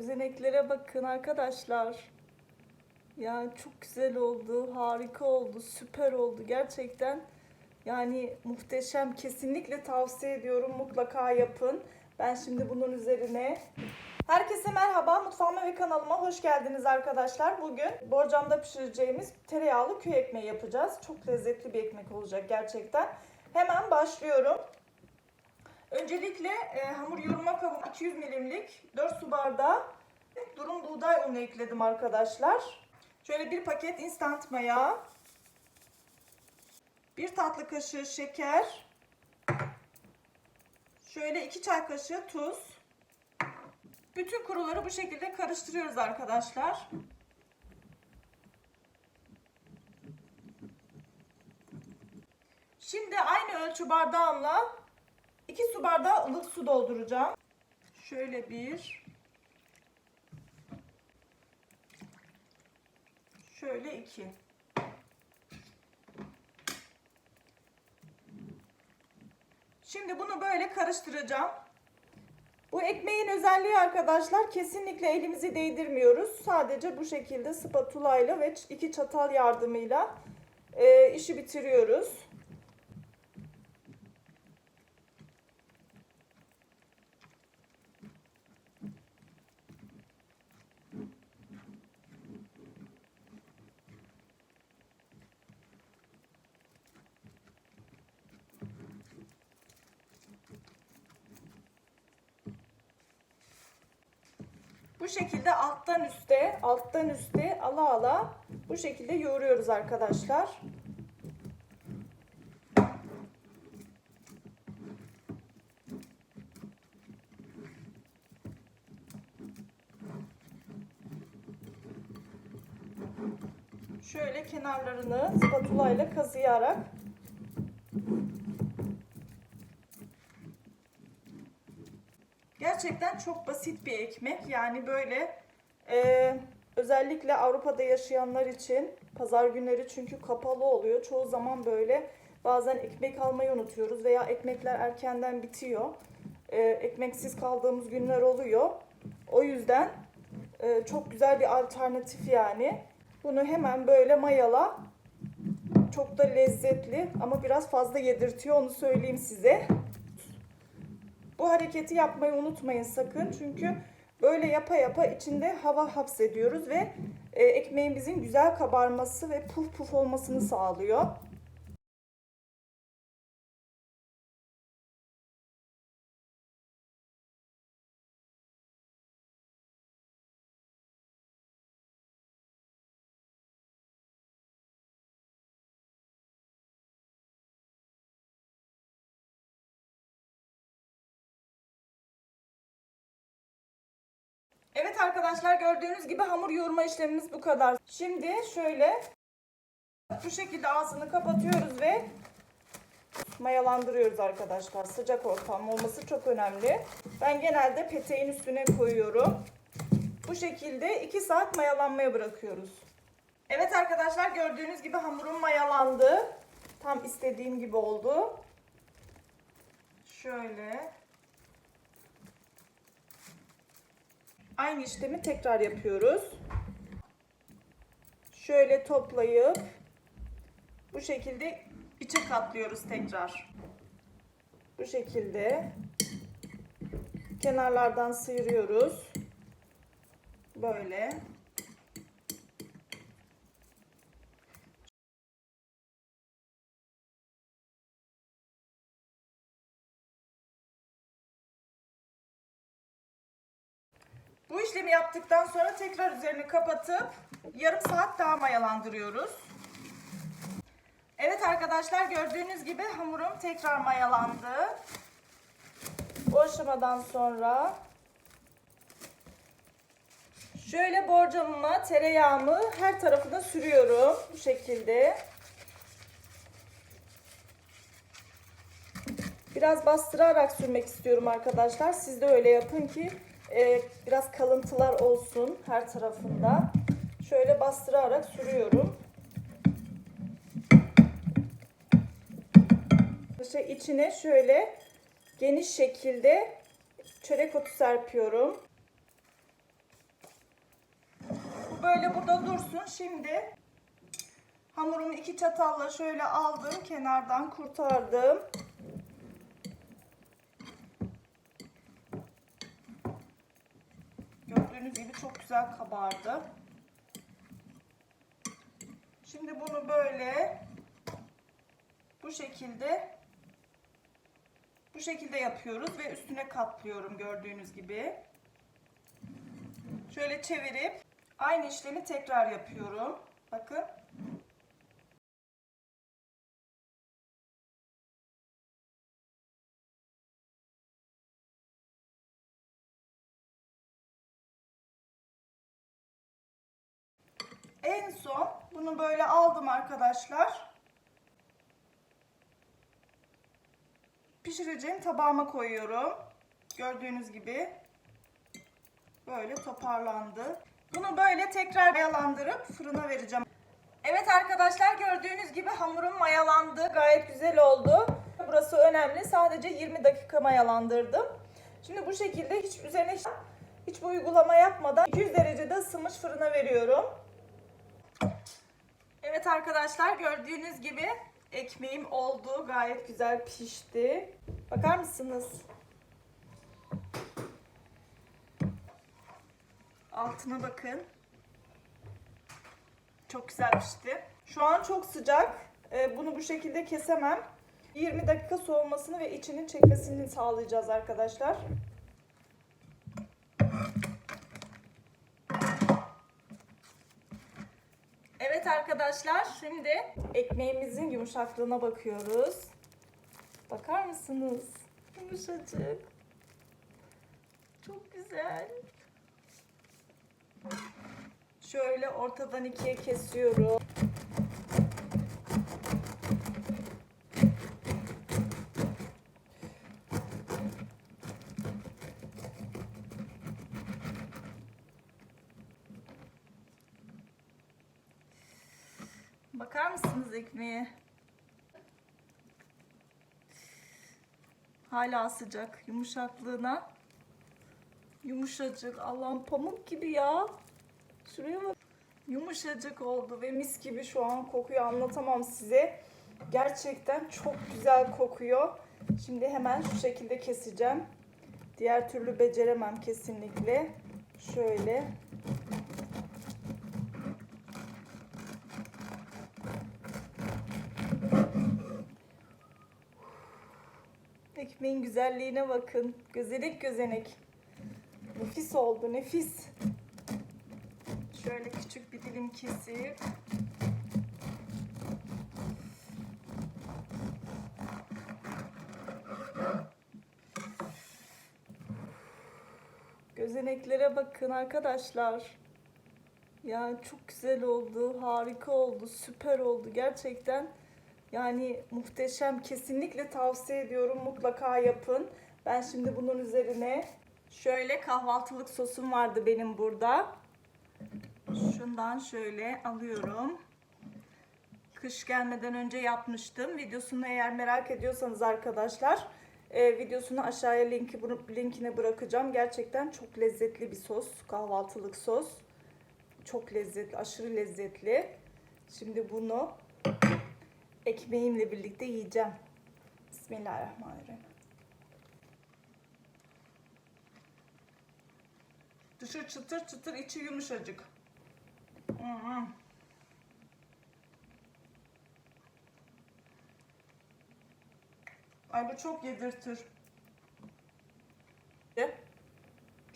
Gözeneklere bakın arkadaşlar. Ya çok güzel oldu, harika oldu, süper oldu gerçekten. Yani muhteşem, kesinlikle tavsiye ediyorum. Mutlaka yapın. Ben şimdi bunun üzerine Herkese merhaba, mutfağıma ve kanalıma hoş geldiniz arkadaşlar. Bugün borcamda pişireceğimiz tereyağlı köy ekmeği yapacağız. Çok lezzetli bir ekmek olacak gerçekten. Hemen başlıyorum. Öncelikle e, hamur yoğurma kabı 200 milimlik 4 su bardağı durum buğday unu ekledim arkadaşlar. Şöyle bir paket instant maya, bir tatlı kaşığı şeker, şöyle 2 çay kaşığı tuz, bütün kuruları bu şekilde karıştırıyoruz arkadaşlar. Şimdi aynı ölçü bardağımla 2 su bardağı ılık su dolduracağım. Şöyle bir Şöyle iki. Şimdi bunu böyle karıştıracağım. Bu ekmeğin özelliği arkadaşlar kesinlikle elimizi değdirmiyoruz. Sadece bu şekilde spatula ile ve iki çatal yardımıyla e, işi bitiriyoruz. Şekilde alttan üste, alttan üste ala ala bu şekilde yoğuruyoruz arkadaşlar. Şöyle kenarlarını spatula ile kazıyarak Gerçekten çok basit bir ekmek. Yani böyle e, özellikle Avrupa'da yaşayanlar için pazar günleri çünkü kapalı oluyor. Çoğu zaman böyle bazen ekmek almayı unutuyoruz veya ekmekler erkenden bitiyor. E, ekmeksiz kaldığımız günler oluyor. O yüzden e, çok güzel bir alternatif yani. Bunu hemen böyle mayala. Çok da lezzetli ama biraz fazla yedirtiyor onu söyleyeyim size. Bu hareketi yapmayı unutmayın sakın. Çünkü böyle yapa yapa içinde hava hapsediyoruz ve e, ekmeğimizin güzel kabarması ve puf puf olmasını sağlıyor. Evet arkadaşlar gördüğünüz gibi hamur yoğurma işlemimiz bu kadar. Şimdi şöyle bu şekilde ağzını kapatıyoruz ve mayalandırıyoruz arkadaşlar. Sıcak ortam olması çok önemli. Ben genelde peteğin üstüne koyuyorum. Bu şekilde 2 saat mayalanmaya bırakıyoruz. Evet arkadaşlar gördüğünüz gibi hamurum mayalandı. Tam istediğim gibi oldu. Şöyle Aynı işlemi tekrar yapıyoruz. Şöyle toplayıp bu şekilde içe katlıyoruz tekrar. Bu şekilde kenarlardan sıyırıyoruz. Böyle. Bu işlemi yaptıktan sonra tekrar üzerini kapatıp yarım saat daha mayalandırıyoruz. Evet arkadaşlar gördüğünüz gibi hamurum tekrar mayalandı. Bu aşamadan sonra şöyle borcamıma tereyağımı her tarafına sürüyorum bu şekilde. Biraz bastırarak sürmek istiyorum arkadaşlar. Siz de öyle yapın ki e, biraz kalıntılar olsun her tarafında. Şöyle bastırarak sürüyorum. İşte içine şöyle geniş şekilde çörek otu serpiyorum. Bu böyle burada dursun. Şimdi hamurumu iki çatalla şöyle aldım. Kenardan kurtardım. Gördüğünüz gibi çok güzel kabardı. Şimdi bunu böyle bu şekilde bu şekilde yapıyoruz ve üstüne katlıyorum gördüğünüz gibi. Şöyle çevirip aynı işlemi tekrar yapıyorum. Bakın. En son bunu böyle aldım arkadaşlar. Pişireceğim tabağıma koyuyorum. Gördüğünüz gibi böyle toparlandı. Bunu böyle tekrar mayalandırıp fırına vereceğim. Evet arkadaşlar gördüğünüz gibi hamurum mayalandı. Gayet güzel oldu. Burası önemli. Sadece 20 dakika mayalandırdım. Şimdi bu şekilde hiç üzerine hiç, hiçbir uygulama yapmadan 200 derecede ısınmış fırına veriyorum. Evet arkadaşlar gördüğünüz gibi ekmeğim oldu. Gayet güzel pişti. Bakar mısınız? Altına bakın. Çok güzel pişti. Şu an çok sıcak. Ee, Bunu bu şekilde kesemem. 20 dakika soğumasını ve içinin çekmesini sağlayacağız arkadaşlar. Arkadaşlar şimdi ekmeğimizin yumuşaklığına bakıyoruz. Bakar mısınız? Yumuşacık. Çok güzel. Şöyle ortadan ikiye kesiyorum. Bakar mısınız ekmeğe? Hala sıcak yumuşaklığına. Yumuşacık. Allah'ım pamuk gibi ya. Şuraya bak. Yumuşacık oldu ve mis gibi şu an kokuyor anlatamam size. Gerçekten çok güzel kokuyor. Şimdi hemen şu şekilde keseceğim. Diğer türlü beceremem kesinlikle. Şöyle. Ekmeğin güzelliğine bakın. Gözenek gözenek. Nefis oldu, nefis. Şöyle küçük bir dilim kesip Gözeneklere bakın arkadaşlar. Yani çok güzel oldu, harika oldu, süper oldu gerçekten. Yani muhteşem. Kesinlikle tavsiye ediyorum. Mutlaka yapın. Ben şimdi bunun üzerine şöyle kahvaltılık sosum vardı benim burada. Şundan şöyle alıyorum. Kış gelmeden önce yapmıştım. Videosunu eğer merak ediyorsanız arkadaşlar e, videosunu aşağıya linki linkine bırakacağım. Gerçekten çok lezzetli bir sos. Kahvaltılık sos. Çok lezzetli, aşırı lezzetli. Şimdi bunu ekmeğimle birlikte yiyeceğim. Bismillahirrahmanirrahim. Dışı çıtır çıtır, içi yumuşacık. Hmm. Ay bu çok yedirtir.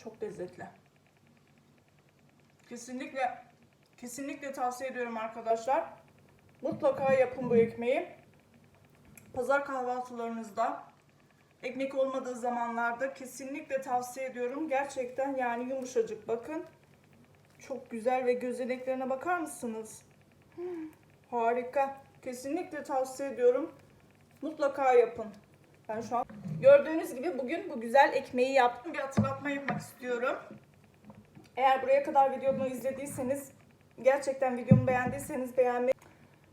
Çok lezzetli. Kesinlikle kesinlikle tavsiye ediyorum arkadaşlar. Mutlaka yapın bu ekmeği. Pazar kahvaltılarınızda ekmek olmadığı zamanlarda kesinlikle tavsiye ediyorum. Gerçekten yani yumuşacık bakın. Çok güzel ve gözeneklerine bakar mısınız? Hmm, harika. Kesinlikle tavsiye ediyorum. Mutlaka yapın. Ben şu an gördüğünüz gibi bugün bu güzel ekmeği yaptım. Bir hatırlatma yapmak istiyorum. Eğer buraya kadar videomu izlediyseniz, gerçekten videomu beğendiyseniz beğenmeyi,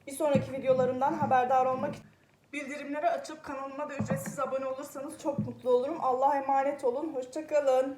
bir sonraki videolarımdan haberdar olmak için bildirimleri açıp kanalıma da ücretsiz abone olursanız çok mutlu olurum. Allah'a emanet olun. Hoşçakalın.